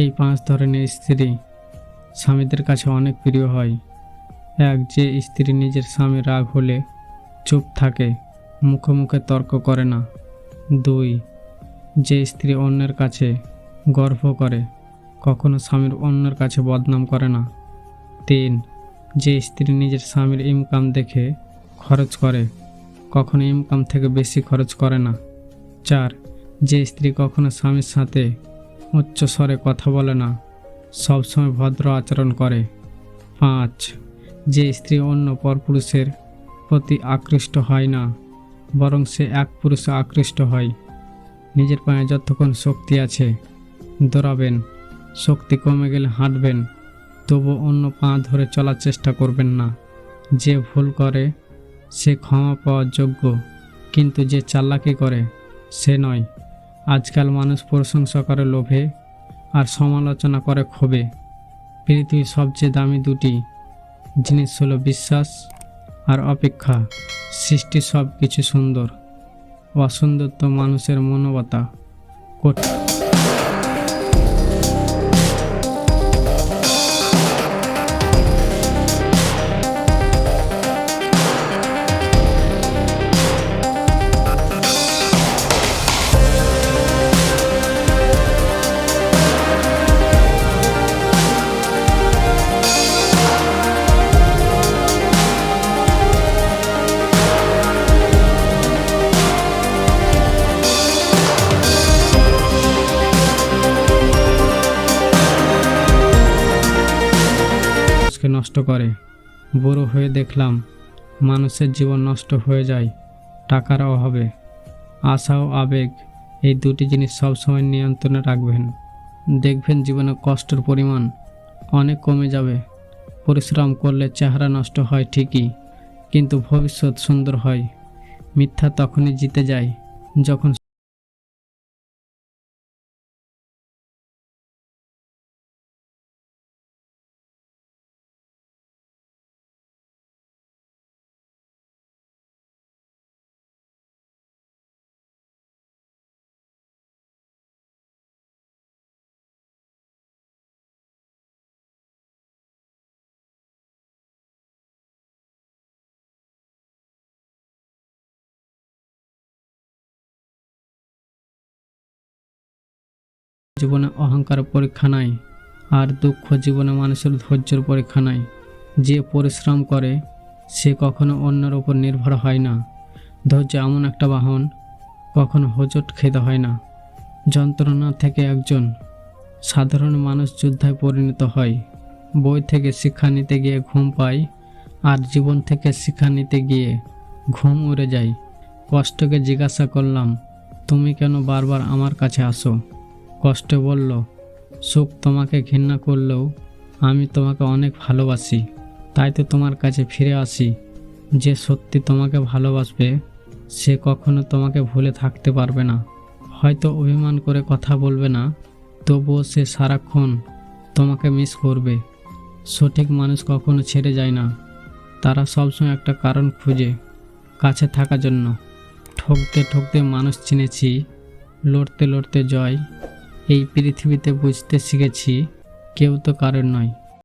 এই পাঁচ ধরনের স্ত্রী স্বামীদের কাছে অনেক প্রিয় হয়। এক, যে স্ত্রী নিজের স্বামী রাগ হলে চুপ থাকে, মুখে মুখে তর্ক করে না। দুই, যে স্ত্রী অন্যের কাছে গর্ব করে, কখনো স্বামীর অন্যের কাছে বদনাম করে না। তিন, যে স্ত্রী নিজের স্বামীর ইনকাম দেখে খরচ করে, কখনো ইনকাম থেকে বেশি খরচ করে না। চার, যে স্ত্রী কখনো স্বামীর সাথে উচ্চ স্বরে কথা বলে না। সবসময় ভদ্র আচরণ করে। পাঁচ যে স্ত্রী অন্য পরপুরুষের প্রতি আকৃষ্ট হয় না, বরং সে এক পুরুষে আকৃষ্ট হয়। নিজের পায়ে যতক্ষণ শক্তি আছে, দৌড়াবেন। শক্তি কমে গেলে হাঁটবেন। তবু অন্য পা ধরে চলার চেষ্টা করবেন না। যে ভুল করে, সে ক্ষমা পাওয়ার যোগ্য, কিন্তু যে চাল্লাকি করে, সে নয়। আজকাল মানুষ প্রশংসা করে লোভে আর সমালোচনা করে ক্ষোভে। পৃথিবীর সবচেয়ে দামি দুটি জিনিস হলো বিশ্বাস আর অপেক্ষা। সৃষ্টি সব কিছু সুন্দর, অসুন্দর তো মানুষের মনবতা। কঠিন মানুষকে নষ্ট করে। বুড়ো হয়ে দেখলাম, মানুষের জীবন নষ্ট হয়ে যায়, টাকার অভাবে। আশা ও আবেগ, এই দুটি জিনিস সবসময় নিয়ন্ত্রণে রাখবেন। দেখবেন জীবনে কষ্টের পরিমাণ অনেক কমে যাবে। পরিশ্রম করলে চেহারা নষ্ট হয় ঠিকই, কিন্তু ভবিষ্যৎ সুন্দর হয়। মিথ্যা তখনই জিতে যায়, যখন জীবনে অহংকার পরীক্ষা নাই, আর দুঃখ জীবনে মানুষের ধৈর্যের পরীক্ষা নাই। যে পরিশ্রম করে, সে কখনো অন্যের উপর নির্ভর হয় না। ধৈর্য এমন একটা বাহন, কখনো হোজট খেতে হয় না। যন্ত্রণা থেকে একজন সাধারণ মানুষ যোদ্ধায় পরিণত হয়। বই থেকে শিক্ষা নিতে গিয়ে ঘুম পায়, আর জীবন থেকে শিক্ষা নিতে গিয়ে ঘুম উড়ে যায়। কষ্টকে জিজ্ঞাসা করলাম, তুমি কেন বারবার আমার কাছে আসো? কষ্টে বলল, সুখ তোমাকে ঘৃণা করলেও আমি তোমাকে অনেক ভালোবাসি। তাই তো তোমার কাছে ফিরে আসি। যে সত্যি তোমাকে ভালোবাসবে, সে কখনো তোমাকে ভুলে থাকতে পারবে না। হয়তো অভিমান করে কথা বলবে না, তবুও সে সারাক্ষণ তোমাকে মিস করবে। সঠিক মানুষ কখনো ছেড়ে যায় না। তারা সবসময় একটা কারণ খুঁজে কাছে থাকার জন্য। ঠকতে ঠকতে মানুষ চিনেছি, লড়তে লড়তে জয় এই পৃথিবীতে বুঝতে শিখেছি কেউ তো কারোর নয়।